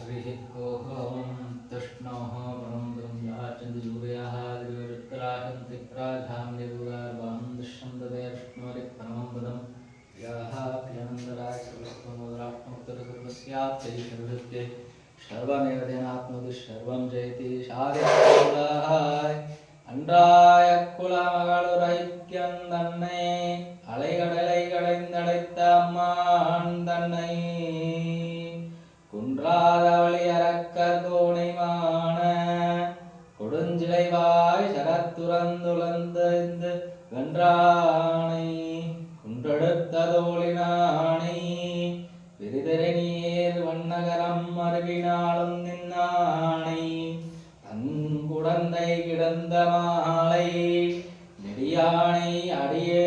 हरिः ओम् तष्णोः परं ब्रह्मः चन्द्रसूर्याः दिव्यवृत्तराजन्तिप्राधां देवुगार्वाहं दृश्यं ददे विष्णोरि परमं पदं याः प्रियनन्दराय सर्वस्तोमोदरात्मोत्तरसर्वस्याप्तै सर्वसत्ये सर्वमेव तेनात्मति सर्वं जयति சாதிக்குள்ளாய் அன்றாய குலமகளுரைக்கியம் தன்னை அலைகடலை கடைந்தடைத்த அம்மான் தன்னை குன்றாதவழி அறக்கர் கோணைமான கொடுஞ்சிலைவாய் சரத்துறந்துழந்து வென்றானை குன்றெடுத்த தோழினானை விரிதரை நீர் வண்ணகரம் அருவினாலும் நின்னானை தங்குடந்தை கிடந்த மாலை நெடியானை அடியே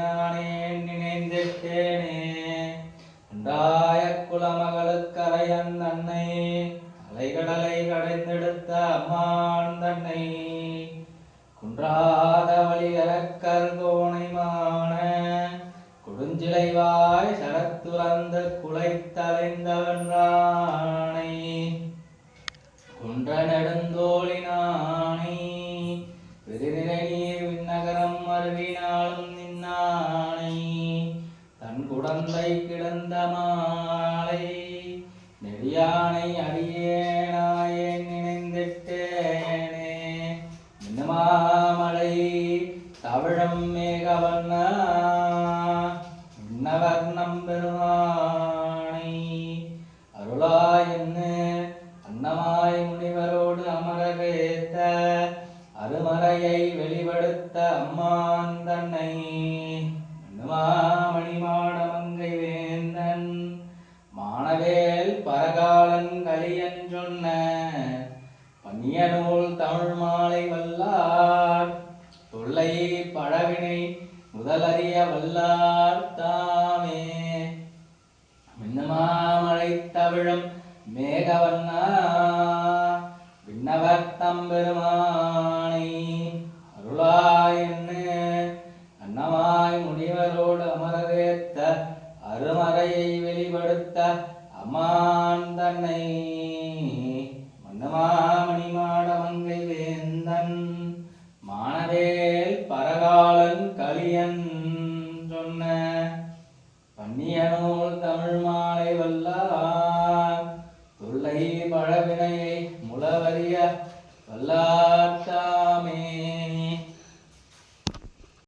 நானே குலமகளுக்கரையன் அன்னை அலைகடலை கடைந்தெடுத்த அம்மான் தன்னை. குன்றாத வழி தோணைமான கொடுஞ்சிலைவாய் சரத்துறந்து குலைத்தலைந்தவன்றானை. குன்ற நெடுந்தோழினானை விரிநிறை நீர் விண்ணகரம் அருவினாலும் நின்னானை. தன் குடந்தை கிடந்த நெடியானை அடியேனாயே தமிழ் மாலை வல்லார் தொல்லை பழவினை முதலறிய வல்லார் தாமே. மின்னமாமழை தவிழும் மேகவண்ணா விண்ணவர் தம்பெருமானை நூல் தமிழ் மாலை வல்லான் தொல்லை பழவினையை முளவறிய வல்லான்